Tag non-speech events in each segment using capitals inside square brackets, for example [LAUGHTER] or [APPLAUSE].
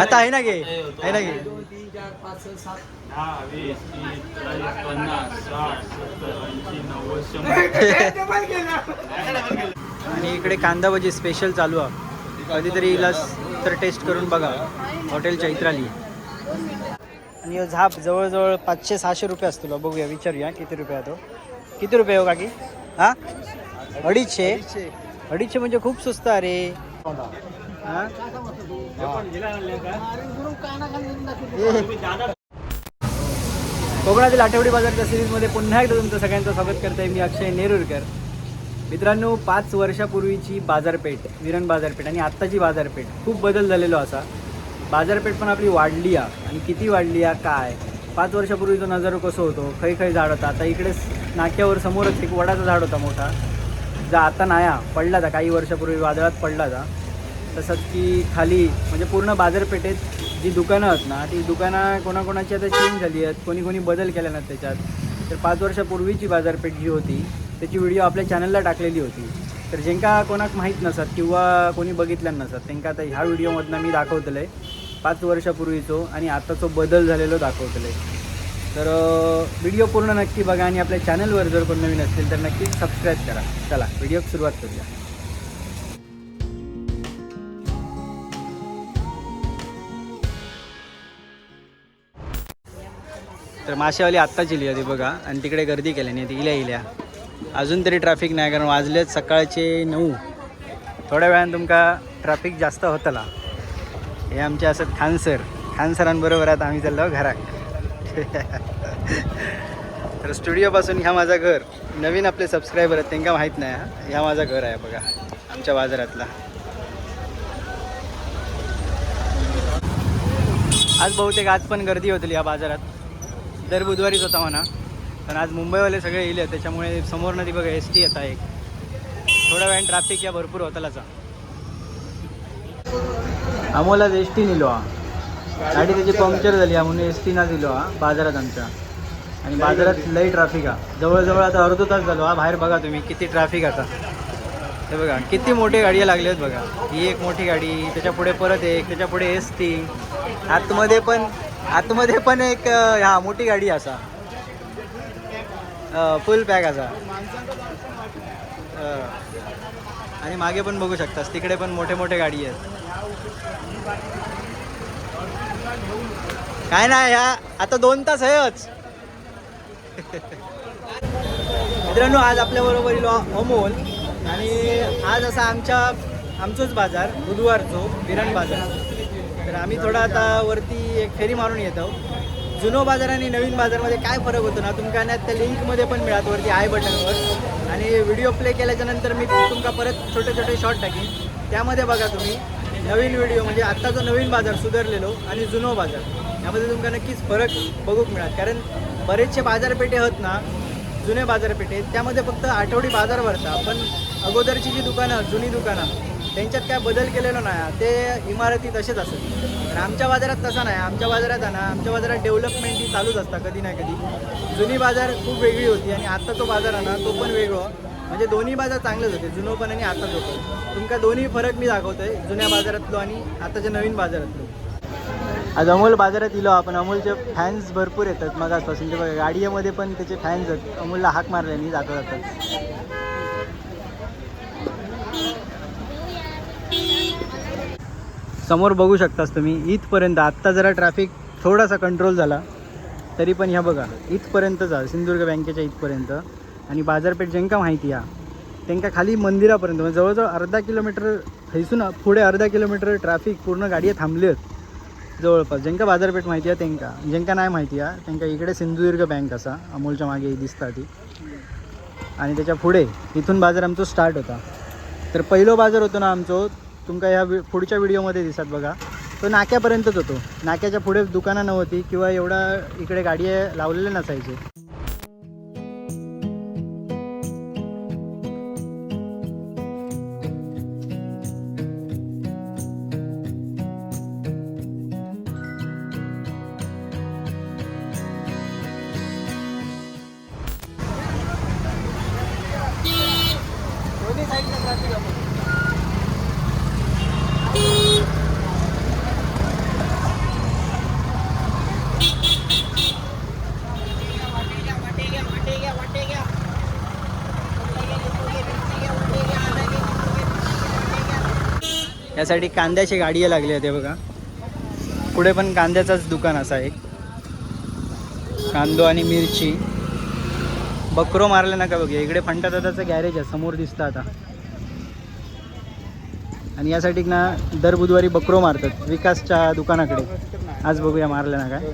आता आहे ना गे? आहे ना गे? आणि इकडे कांदा भजी स्पेशल चालू आहे. कधीतरी हिला तर टेस्ट करून बघा. हॉटेल चैत्राली. आणि झाप जवळजवळ पाचशे सहाशे रुपये असतो. बघूया विचारूया किती रुपये आहे तो. किती रुपये हो काकी? हा? अडीचशे? अडीचशे. म्हणजे खूप स्वस्त अरे हा? कोकणातील आठवडी बाजारच्या सिरीजमध्ये पुन्हा एकदा तुमचं सगळ्यांचं स्वागत करतोय मी अक्षय नेरुरकर मित्रांनो पाच वर्षापूर्वीची बाजारपेठ विरण बाजारपेठ आणि आत्ताची बाजारपेठ खूप बदल झालेलो असा. बाजारपेठ पण आपली वाढली आहे. आणि किती वाढली आहे? काय? पाच वर्षापूर्वीचा नजारो कसं होतो? खै खै झाड होता. आता इकडेच नाक्यावर समोरच एक वडाचा झाड होता मोठा. जा आता नाया पडला होता काही वर्षापूर्वी वादळात पडला होता. तसंच की खाली म्हणजे पूर्ण बाजारपेठेत जी दुकानं आहेत ना ती दुकानं कोणाकोणाची आता चेंज झाली आहेत कोणी कोणी बदल केल्या ना त्याच्यात. तर पाच वर्षापूर्वीची बाजारपेठ जी होती त्याची व्हिडिओ आपल्या चॅनलला टाकलेली होती. तर ज्यांका कोणाक माहीत नसत किंवा कोणी बघितलं नसत त्यांका आता ह्या व्हिडिओमधनं मी दाखवतलं आहे पाच वर्षापूर्वीचो आणि आताचो बदल झालेलो दाखवतलं आहे तर व्हिडिओ पूर्ण नक्की बघा आणि आपल्या चॅनलवर जर कोण नवीन असतील तर नक्की सबस्क्राईब करा. चला व्हिडिओ सुरुवात करूया. तर माशावाली आत्ताच इली होती बघा आणि तिकडे गर्दी केल्याने ती इल्या इल्या. अजून तरी ट्रॅफिक नाही कारण वाजलेत सकाळचे नऊ. थोड्या वेळानं तुमका ट्रॅफिक जास्त होतला. हे आमचे असत खानसर. खानसरांबरोबर खान सरांबरोबर आता आम्ही चाललो घराक तर स्टुडिओपासून ह्या माझा घर. नवीन आपले सबस्क्रायबर आहेत त्यांना माहीत नाही हा. ह्या माझा घर आहे बघा आमच्या बाजारातला. आज बहुतेक आज पण गर्दी होतली या बाजारात. दर बुधवारीच होता म्हणा. पण आज मुंबईवाले सगळे येले त्याच्यामुळे समोर नदी बघा एस टी येता एक. थोड्या वेळ ट्रॅफिक या भरपूर होतालाचा अमोला एस टी नेलो हा. गाडी त्याची पंक्चर झाली हा म्हणून एस टी ना दिलो हा बाजारात आमच्या. आणि बाजारात लई ट्रॅफिक हा जवळजवळ आता अर्धो तास झालो हा बाहेर बघा तुम्ही किती ट्रॅफिक आता. हे बघा किती मोठे गाडी लागले आहेत बघा. ही एक मोठी गाडी त्याच्या पुढे परत एक त्याच्या पुढे एस टी आतमध्ये पण आतमध्ये पण एक हा मोठी गाडी असा. फुल पॅक असा. आणि मागे पण बघू शकतास तिकडे पण मोठे मोठे गाडी आहेत. काय नाही ह्या आता दोन तास आहेच. मित्रांनो आज आपल्या बरोबर इलो अमोल आणि आज असा आमच्या आमचोच बाजार बुधवारचो विरण बाजार. तर आम्ही थोडा आता वरती एक फेरी मारून येतो जुनो बाजार आणि नवीन बाजारमध्ये काय फरक होतो ना तुमका ना त्या लिंकमध्ये पण मिळत वरती आय बटनवर. आणि व्हिडिओ प्ले केल्याच्यानंतर मी तुमका परत छोटे छोटे शॉर्ट टाकीन. त्यामध्ये बघा तुम्ही नवीन व्हिडिओ म्हणजे आत्ता जो नवीन बाजार सुधारलेलो आणि जुनो बाजार यामध्ये तुमका नक्कीच फरक बघूक मिळाल. कारण बरेचसे बाजारपेठे आहेत ना जुने बाजारपेठे त्यामध्ये फक्त आठवडी बाजार भरता पण अगोदरची जी दुकानं जुनी दुकानं त्यांच्यात काय बदल केलेला नाही ते इमारती तसेच असत पण आमच्या बाजारात तसा नाही. आमच्या बाजारात आहे ना आमच्या बाजारात डेव्हलपमेंट ही चालूच असतं कधी ना कधी. जुनी बाजार खूप वेगळी होती आणि आत्ता तो बाजार आहे ना तो पण वेगळा. म्हणजे दोन्ही बाजार चांगलेच होते. जुनो पण आणि आताच होतो. तुमका दोन्ही फरक मी दाखवतोय. जुन्या बाजारातलो आणि आताच्या नवीन बाजारातलो. आज अमोल बाजारात इलो. आपण अमोलचे फॅन्स भरपूर येतात. मग आजपासून ते बघा. गाडीमध्ये पण त्याचे फॅन्स आहेत. अमोलला हाक मारल्याने जाता जातात समोर बघू शकतास तुम्ही. इथपर्यंत आत्ता जरा ट्रॅफिक थोडासा कंट्रोल झाला. तरी पण ह्या बघा. इथपर्यंत जा सिंधुदुर्ग बँकेच्या इथपर्यंत. आणि बाजारपेठ ज्यांका माहिती आहे त्यांका खाली मंदिरापर्यंत म्हणजे जवळजवळ अर्धा किलोमीटर थैसून पुढे अर्धा किलोमीटर ट्रॅफिक पूर्ण गाड्या थांबली आहेत. जवळपास. ज्यांका बाजारपेठ माहिती आहे त्यांका ज्यांका नाही माहिती आहे त्यांका इकडे सिंधुदुर्ग बँक असा अमोलच्या मागे दिसता ती. आणि त्याच्या पुढे इथून बाजार आमचा स्टार्ट होता. तर पहिलो बाजार होतो ना आमचो तुमका ह्या वि- पुढच्या व्हिडिओमध्ये दिसत बघा. तो नाक्यापर्यंतच होतो. नाक्याच्या पुढे दुकानं नव्हती किंवा एवढा इकडे गाडी लावलेले नसायचे. त्यासाठी कांद्याची गाडी लागली आहे बघा. पुढे पण कांद्याचाच दुकान असा एक. कांदो आणि मिरची. बकरो मारले नका बघूया इकडे फंटा दादाचं गॅरेज आहे समोर दिसतं आता. आणि यासाठी ना दर बुधवारी बकरो मारतात विकासच्या दुकानाकडे. आज बघूया मारले ना काय.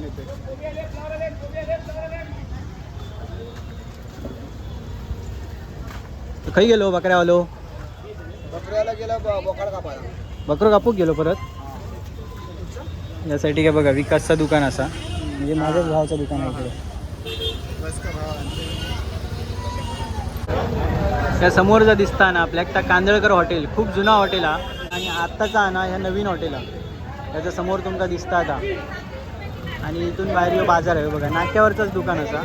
खै गेलो बकऱ्यावालो. बकऱ्याला गेला बोकाड कापायला. बकरो कापूक गेलो परत. यासाठी काय बघा विकासचा दुकान असा. म्हणजे माझ्याच भावाचं दुकान आहे इकडे. त्या समोर जर दिसता ना आपल्या एकटा कांदळकर हॉटेल खूप जुना हॉटेल हा. आणि आत्ताचा ना ह्या नवीन हॉटेल हा. त्याच्यासमोर तुमका दिसता आता. आणि इथून बाहेर यो बाजार आहे बघा नाक्यावरचंच दुकान असा.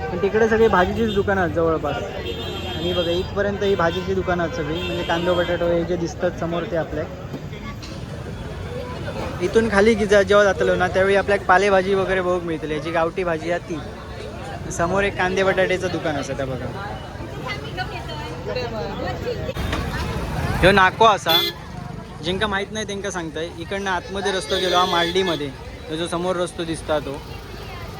पण तिकडे सगळी भाजीचीच दुकानं आहेत जवळपास. आणि बघा इथपर्यंत ही भाजीची दुकानं आहेत सगळी. म्हणजे कांदो बटाटो हे जे दिसतात समोर ते आपल्या इथून खाली गी- जेव्हा जातलो ना त्यावेळी आपल्याक पालेभाजी वगैरे बघू मिळतली. याची गावठी भाजी आहे ती. समोर एक कांदे बटाट्याचं दुकान असं त्या बघा. ह्यो नाको असा. जिंका माहीत नाही त्यांका सांगताय. इकडनं आतमध्ये रस्तो गेलो हा मालडीमध्ये. तो जो समोर रस्तो दिसता तो.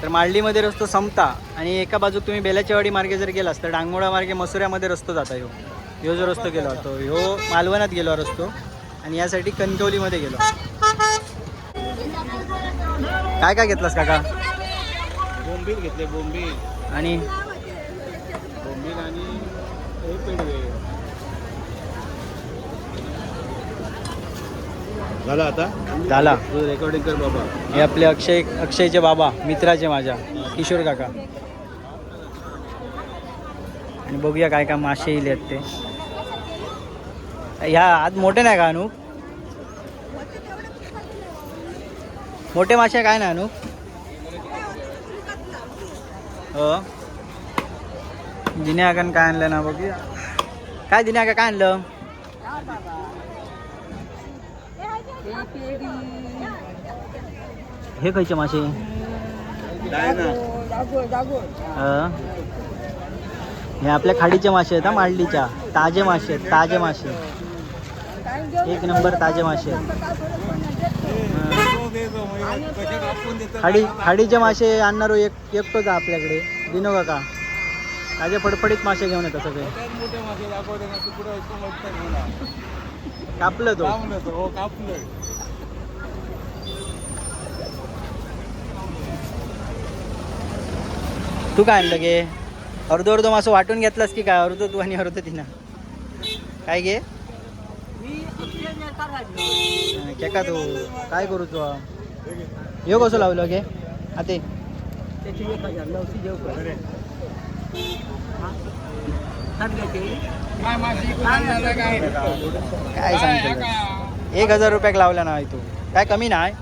तर मालडीमध्ये रस्तो संपता आणि एका बाजूक तुम्ही बेलाच्या वाडी मार्गे जर गेलास तर डांगमोडा मार्गे मसुऱ्यामध्ये रस्तो जाता ह्यो. ह्यो जो रस्तो गेलो तो ह्यो मालवणात गेलो रस्तो. आणि यासाठी कणकवलीमध्ये गेलो. काय काय घेतलास काका? बोंबील घेतले बोंबील. आणि बोंबील आणि हे पेडवे झालं आता? झाला. तू रेकॉर्डिंग कर बाबा. हे आपले अक्षय अक्षयचे बाबा मित्राचे माझ्या किशोर काका. आणि बघूया काय काय मासे येईल आहेत ते. ह्या आज मोठे नाही का अनु मोठे मासे काय ना अनु हो. काय आणलं ना बघूया. काय दिने आका काय आणलं? हे खयचे मासे? हे आपल्या खाडीचे मासे आहेत हा मांडलीच्या ताजे मासे आहेत ताजे मासे. एक नंबर ताजे मासे. खाडी खाडीचे मासे आणणारो एक एकटोच आपल्याकडे. दिनो काका. ताजे फडफडीत मासे घेऊन येतात सगळे. कापलं तो. कापलं तो, हो कापलं. तू काय आणलं गे? अर्धो अर्धो मासं वाटून घेतलास की काय? अर्धो तू आणि अर्धो तिनं. काय घे केका तू? काय करू तू? यो कसं लावलं गे? आते आणला काय सांगतो? एक हजार रुपयाक लावला ना तू काय कमी नाही?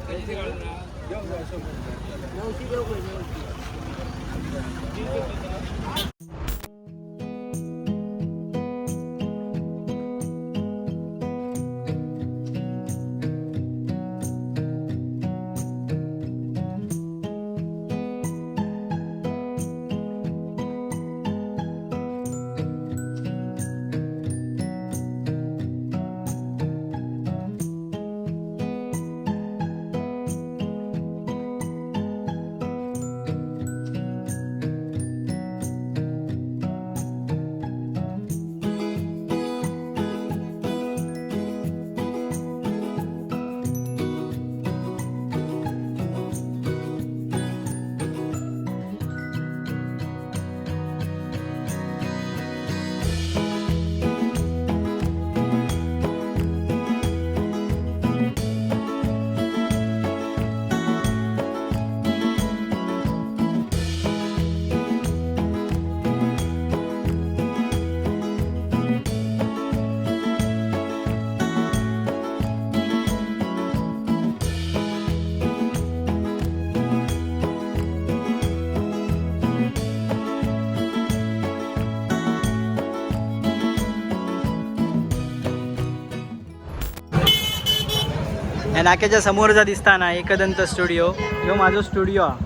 नाक्याच्या समोरचा दिसता ना एकदंत स्टुडिओ. ह्यो माझो स्टुडिओ. हा.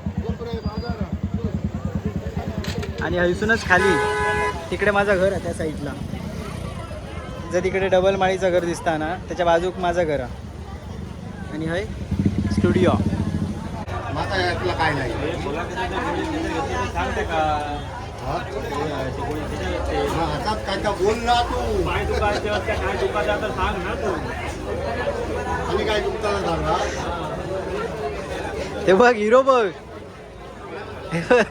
आणि हयसूनच खाली. तिकडे माझं घर आहे त्या साईडला. जर तिकडे डबल माळीचं घर दिसता ना त्याच्या बाजूक माझं घर आहे. आणि हय स्टुडिओ. काय नाही. सांगते का? आता काय बोल ना तू. काय दुखायचं तर सांग ना तू आणि काय तुमचा सांगा हे बघ हिरो बघ हे बघ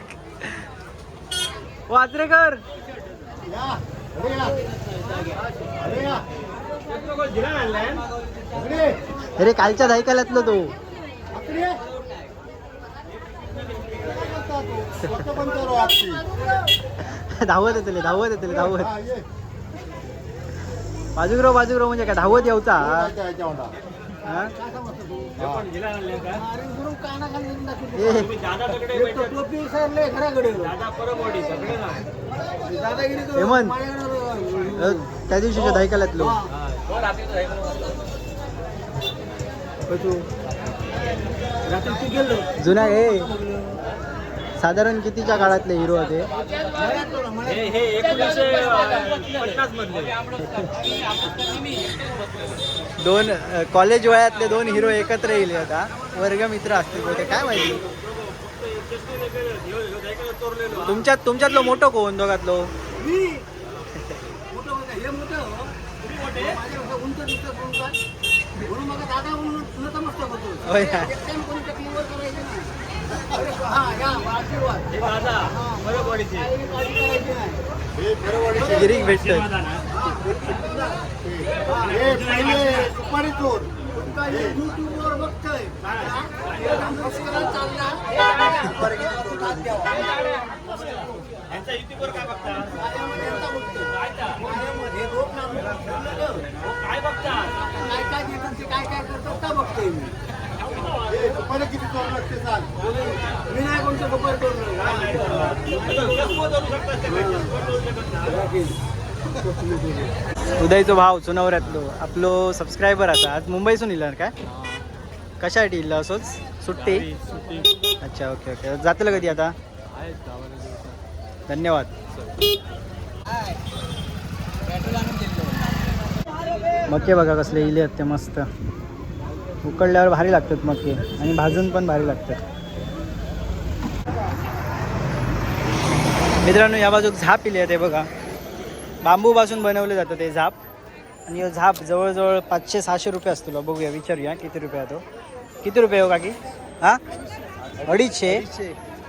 अरे कालच्या दायकालातलं ना तू. धावत येतले धावत येतले धावत. हा, ये. बाजूग्रो बाजूग्रो म्हणजे काय? धावत येऊचा ए, हेमंत त्या दिवशीच्या दायकालातलो जुना हे साधारण कितीच्या काळातले हिरो होते? दोन कॉलेज वयातले दोन हिरो एकत्र येईल आता. वर्गमित्र असतील होते काय माहिती? तुमच्यात तुमच्यातलो मोठो कोण? दोघातलो? होय. का? हे दादा परबोडीचे हे परवडीचे. गिरीक भेटत दादा ना हे चोर चोर उदयचो भाव चुनवऱ्यातलो आपलो सबस्क्रायबर आता. आज मुंबईसून इला काय कशासाठी इल्ला असोच? सुट्टी? अच्छा ओके ओके जातलं कधी आता? धन्यवाद. मके बघा कसले इले आहेत ते मस्त. उकडल्यावर भारी लागतात मग ते. आणि भाजून पण भारी लागतात. मित्रांनो या बाजूक झाप इले ते बघा. बांबूपासून बनवलं जातं ते झाप. आणि झाप जवळजवळ पाचशे सहाशे रुपये असतो बघूया विचारूया. किती रुपये तो? किती रुपये हो काकी? हां? अडीचशे?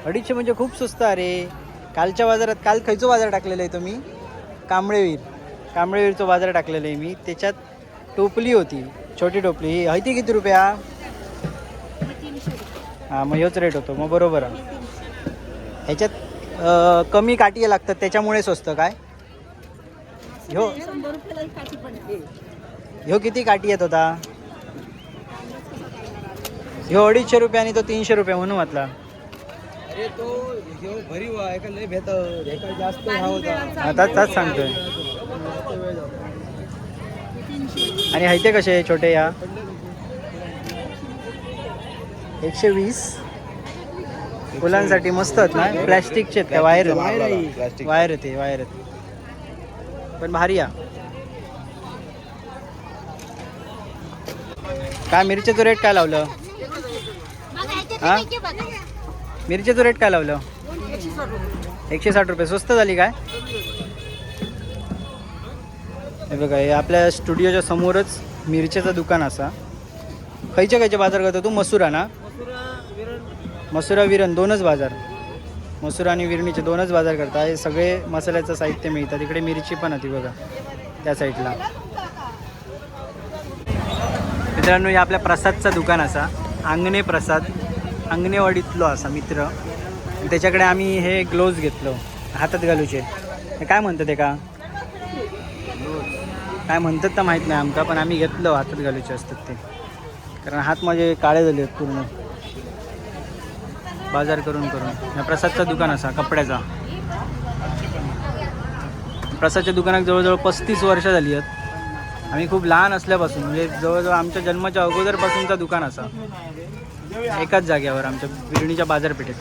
अडीचशे म्हणजे खूप स्वस्त अरे कालच्या बाजारात काल खयचो बाजार टाकलेला आहे तुम्ही? कांबळेवीर. कांबळेवीरचो बाजार टाकलेला आहे मी. त्याच्यात टोपली होती. छोटी टोपली. ही हयती किती रुपया? हां मग ह्योच रेट होतो. मग बरोबर आहे. ह्याच्यात कमी काठी लागतात त्याच्यामुळे स्वस्त काय? ह्यो ह्यो किती काठी येत होता ह्यो अडीचशे रुपये आणि तो तीनशे रुपये म्हणून म्हटला. अरे तो ह्यो भरीव आहे का लय भेट जास्त आता सांगतोय. आणि हैते कसे छोटे या? एकशे वीस फुलांसाठी मस्त आहेत ना? प्लॅस्टिकचे आहेत का? वायर वायर आहे. वायर येते वायर येते पण भारी या. काय मिरचीचं रेट काय लावलं? हा? मिरचीचं रेट काय लावलं? एकशे साठ रुपये. स्वस्त झाली काय? हे बघा हे आपल्या स्टुडिओच्या समोरच मिरचेचं दुकान असा. खयचे खयचे बाजार करतो तू? मसुरा ना? मसुरा विरण दोनच बाजार. मसुरा आणि विरणीचे दोनच बाजार करता. हे सगळे मसाल्याचं साहित्य मिळतं. तिकडे मिरची पण होती बघा त्या साईडला. मित्रांनो हे आपल्या प्रसादचं दुकान असा. अंगणे प्रसाद अंगणेवाडीतलो असा मित्र. त्याच्याकडे आम्ही हे ग्लोव्ज घेतलो हातात घालूचे. हे काय म्हणतात ते का काय म्हणतात तर माहीत नाही आमका पण आम्ही घेतलं हातात घालूचे असतात ते. कारण हात माझे काळे झाले आहेत पूर्ण. बाजार करून करून. या प्रसादचं दुकान असा कपड्याचा. प्रसादच्या दुकानात जवळजवळ पस्तीस वर्ष झाली आहेत. आम्ही खूप लहान असल्यापासून म्हणजे जवळजवळ आमच्या जन्माच्या अगोदरपासूनचा दुकान असा. एकाच जाग्यावर आमच्या बिरणीच्या बाजारपेठेत.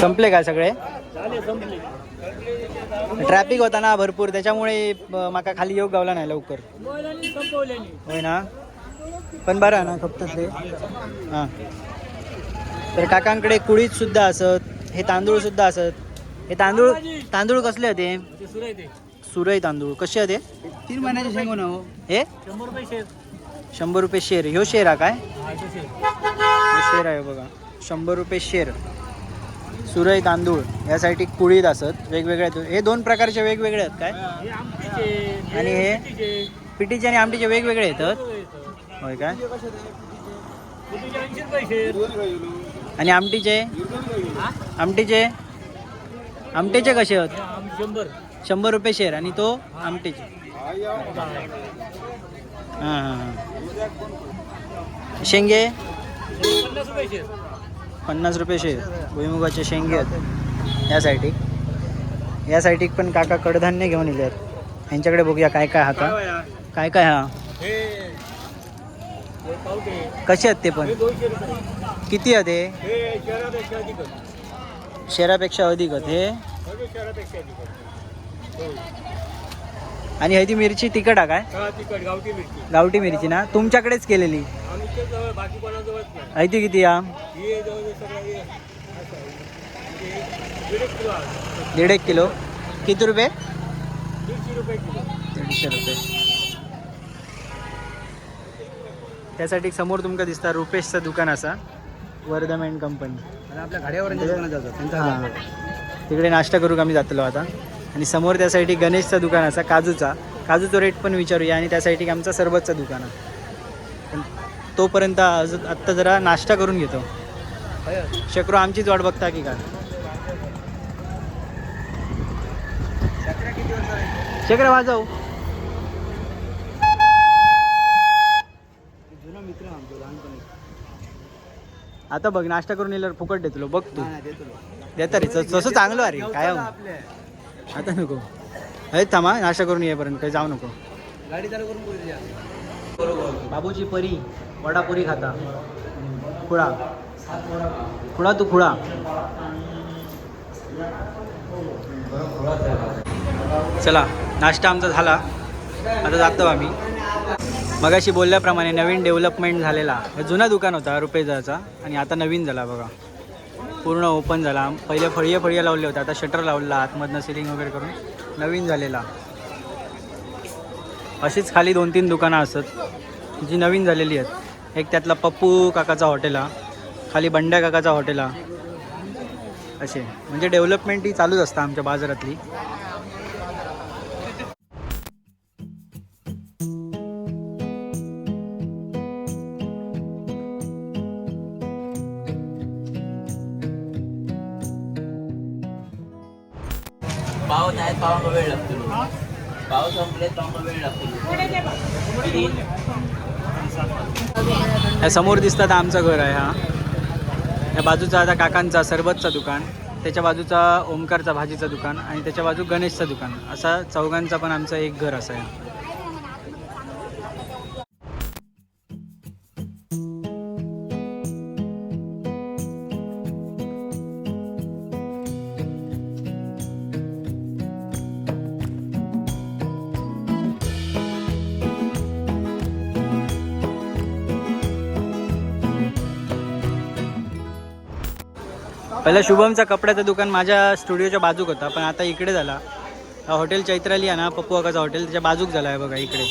संपले काय सगळे? ट्रॅफिक होता ना भरपूर त्याच्यामुळे माका खाली येऊ गावला नाही लवकर. होय ना? पण बरं आहे ना फक्त ते हां. तर काकांकडे कुळीत सुद्धा असत हे तांदूळ सुद्धा असत. हे तांदूळ तांदूळ कसले होते? सुरई तांदूळ. कसे होते? तीन महिन्याचे शेंगून हो. हे? शंभर रुपये शेर. ह्यो शेर हा काय? हे शेर आहे बघा. शंभर रुपये शेर. सुरई तांदूळ यासाठी कुळीत असत वेगवेगळे आहेत. हे दोन प्रकारचे वेगवेगळे आहेत काय? आणि हे पिटीचे आणि आमटीचे वेगवेगळे येतात होय काय? आणि आमटीचे? आमटीचे? आमटीचे कसे आहेत? शंभर. रुपये शेर आणि तो आमटीचे. हां हां हां. शेंगे? पन्नास रुपये शेर भुईमुगाचे शेंगे आहेत. यासाठी. यासाठी पण काका कडधान्य घेऊन येले आहेत. यांच्याकडे बघूया काय काय हा का काय काय हा? कसे आहेत ते पण? किती आहेत हे? शेरापेक्षा अधिक आहेत हे? आणि ह्याची मिरची तिखट हा काय? गावठी मिरची. गावठी मिरची ना? तुमच्याकडेच केलेली. आमच्या जवळ बाकी कोणाजवळच नाही आहे ती किती या ही जवळ सगळं हे. असं आहे. म्हणजे दीड एक किलो आहे. दीड एक किलो. किती रुपये? दीडशे रुपये किलो. दीडशे रुपये. त्यासाठी समोर तुमका दिसता रुपेशचं दुकान असा. वर्धम अँड कंपनी आणि आपल्या त्यांचा हां. तिकडे नाश्ता करू आम्ही जातलो आता? आणि समोर त्यासाठी गणेशचं दुकान असा काजूचा. काजूचा रेट पण विचारूया आणि त्यासाठी आमचा सरबतचं दुकान आहे. पण तोपर्यंत अजून आत्ता जरा नाश्ता करून घेतो. शक्रो आमचीच वाट बघता की काय? शक्र वाजव. आता बघ नाश्ता करून येल्यावर फुकट देतलो बघ तू. देतो. देता. रे तस- चांगलं अरे काय आता नको. हे थांबा नाश्ता करून येईपर्यंत काही जाऊ नको. गाडी चालू करून बाबूची परी वडापुरी खाता. खुळा. खुळा तू खुळा. चला नाश्ता आमचा झाला. आता जातो आम्ही. मगाशी बोलल्याप्रमाणे नवीन डेव्हलपमेंट झालेला. हे जुना दुकान होता रुपेजाचा आणि आता नवीन झाला बघा. पूर्ण ओपन झाला. पहिले फळीये फळीये लावले होते. आता शटर लावलेला आतमधनं सिलिंग वगैरे करून. नवीन झालेला. अशीच खाली दोन तीन दुकानं असत जी नवीन झालेली आहेत. एक त्यातला पप्पू काकाचा हॉटेल हा खाली बंड्या काकाचा हॉटेल हा असे. म्हणजे डेव्हलपमेंट ही चालूच असतं आमच्या बाजारातली. या समोर दिसतात आमचं घर आहे हा. या बाजूचा आता काकांचा सरबतचा दुकान त्याच्या बाजूचा ओमकारचा भाजीचं दुकान आणि त्याच्या बाजू गणेशचं दुकान. असा चौघांचा पण आमचं एक घर असं आहे पहिला शुभमचा कपड्याचं दुकान माझ्या स्टुडिओच्या बाजूक होता पण आता इकडे झाला. हा हॉटेल चैत्राली आहे ना पप्पू काकाचं हॉटेल त्याच्या बाजूक झाला आहे बघा इकडे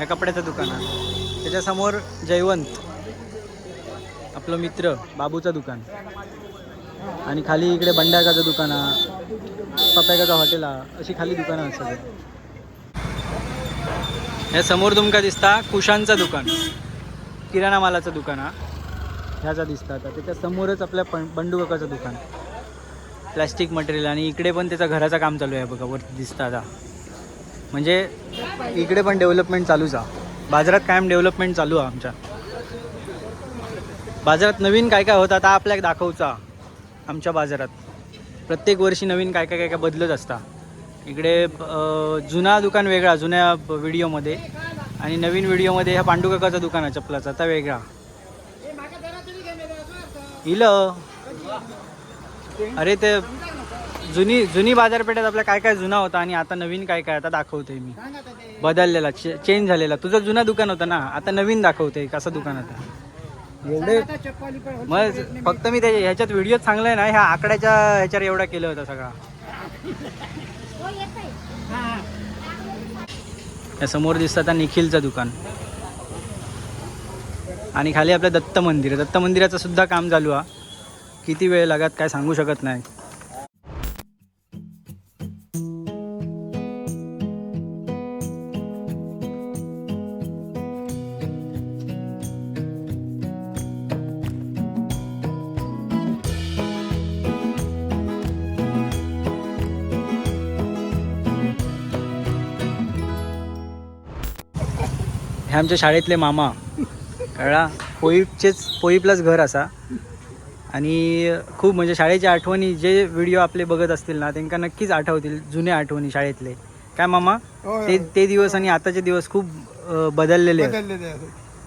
या कपड्याचं दुकान आहे. त्याच्यासमोर जयवंत आपलं मित्र बाबूचं दुकान. आणि खाली इकडे बंडाकाचं दुकान आहे पपॅकाचा हॉटेल आहे अशी खाली दुकानं असतात हे समोर तुमका दिसता कुशांचं दुकान किराणा मालाचं दुकान हा ह्याचा दिसतं. आता त्याच्या समोरच आपल्या पण बंडू काकाचं दुकान. प्लॅस्टिक मटेरियल आणि इकडे पण त्याचा घराचं काम चालू आहे बघा वरती दिसतं आता. म्हणजे इकडे पण डेव्हलपमेंट चालूच आहे. बाजारात कायम डेव्हलपमेंट चालू आहे आमच्या. बाजारात नवीन काय काय होतं आता आपल्याला दाखवचा. आमच्या बाजारात. प्रत्येक वर्षी नवीन काय काय काय काय बदलत असता इकडे जुना दुकान वेगळा जुन्या व्हिडिओमध्ये. आणि नवीन व्हिडिओमध्ये ह्या पांडुकाकाचं दुकान आहे चप्पलाचा आता वेगळा. इलं. अरे ते जुनी जुनी बाजारपेठेत आपल्या काय काय जुना होता आणि आता नवीन काय काय आता दाखवते मी. बदललेला चेंज झालेला. तुझं जुना दुकान होतं ना आता नवीन दाखवते कसं दुकान आता. एवढे मग फक्त मी ते ह्याच्यात व्हिडिओ चांगला आहे ना ह्या आकड्याच्या ह्याच्यावर एवढा केलं होतं सगळा. या समोर दिसतं आता निखिलचं दुकान. आणि खाली आपलं दत्त मंदिर. दत्त मंदिराचं सुद्धा काम चालू आहे. किती वेळ लागत काय सांगू शकत नाही. हे आमच्या शाळेतले मामा. कळला पोईपचेच पोईपलाच घर असा. आणि खूप म्हणजे शाळेच्या आठवणी जे व्हिडिओ आपले बघत असतील ना त्यांना नक्कीच आठवतील जुन्या आठवणी शाळेतले. काय मामा? ते ते दिवस आणि आताचे दिवस खूप बदललेले आहेत.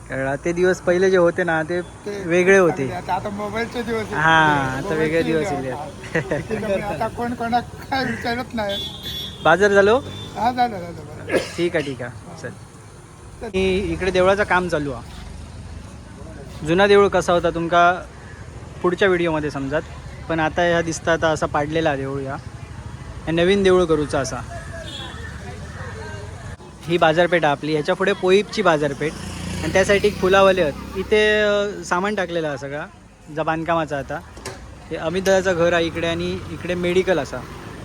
कळला? ते दिवस पहिले जे होते ना ते वेगळे होते. आता मोबाईलचे दिवस. हा आता वेगळे दिवस आता कोण कोणा काय विचारत नाही. बाजार झालो? हा. ठीक आहे ठीक आहे. चल. इकडे देवळाचं काम चालू आहे. जुना देऊळ कसा होता तुमका पुढच्या व्हिडिओमध्ये समजात. पण आता ह्या दिसता आता असा पाडलेला देऊळ या. नवीन देऊळ करूचा असा. ही बाजारपेठ आहे आपली ह्याच्या पुढे पोईपची बाजारपेठ. आणि त्यासाठी एक फुलावाले आहेत. इथे सामान टाकलेलं आहे सगळा. जा बांधकामाचा आता. हे अमित दादाचं घर आहे इकडे आणि इकडे मेडिकल असा.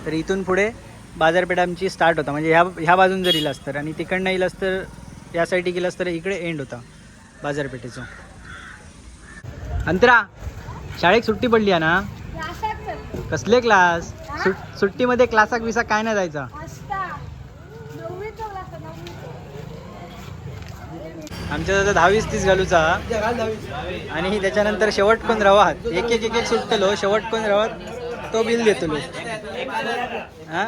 तर इथून पुढे बाजारपेठ आमची स्टार्ट होता. म्हणजे ह्या ह्या बाजून जर इलास तर आणि तिकडनं इलास तर या साईडे गेलास तर इकडे एंड होता बाजारपेठेचं. अंतरा शाळेत सुट्टी पडली आहे ना? कसले क्लास? सुट सुट्टीमध्ये क्लासाक विसा काय नाही जायचा? आमच्या आता दहावीस तीस घालूचा. आणि त्याच्यानंतर शेवट कोण रवात? एक एक एक एक सुटतलो. शेवट कोण रवात? तो बिल देतलो. हा?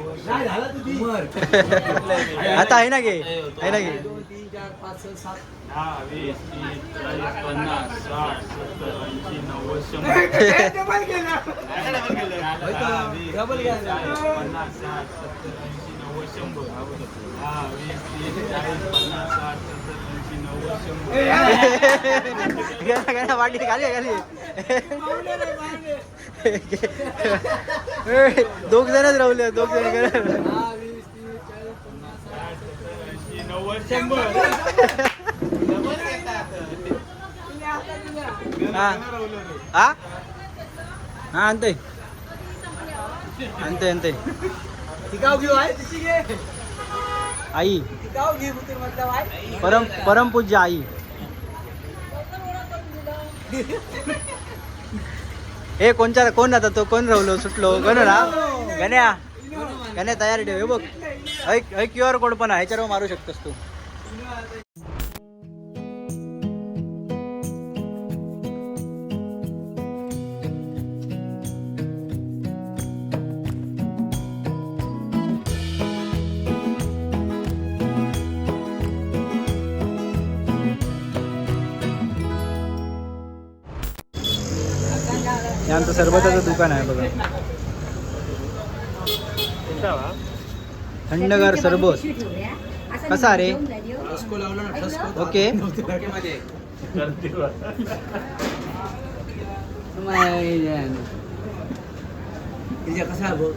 [LAUGHS] आता आहे ना गे आहे ना गे दहा वीस तीस चाळीस पन्नास साठ [LAUGHS] वाटी खाली खाली दोघ जणच राहले दोघ जण हा हा हा आणते आणते आणते आई परम परम पूज्य आई. हे कोणच्या कोण आता तो? कोण राहलो? सुटलो. कोण ना? गण्या? गण्या तयारी ठेव हे बघ. ऐक ऐक क्यू आर कोड पण आहे. ह्याच्यावर मारू शकतोस तू. आमचं सरबताचं दुकान आहे बघा. थंडगार सरबत. कसा रे? ओके. मध्ये कसा बघ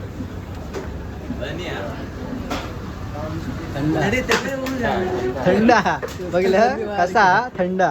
थंड. बघलं कसा? थंड.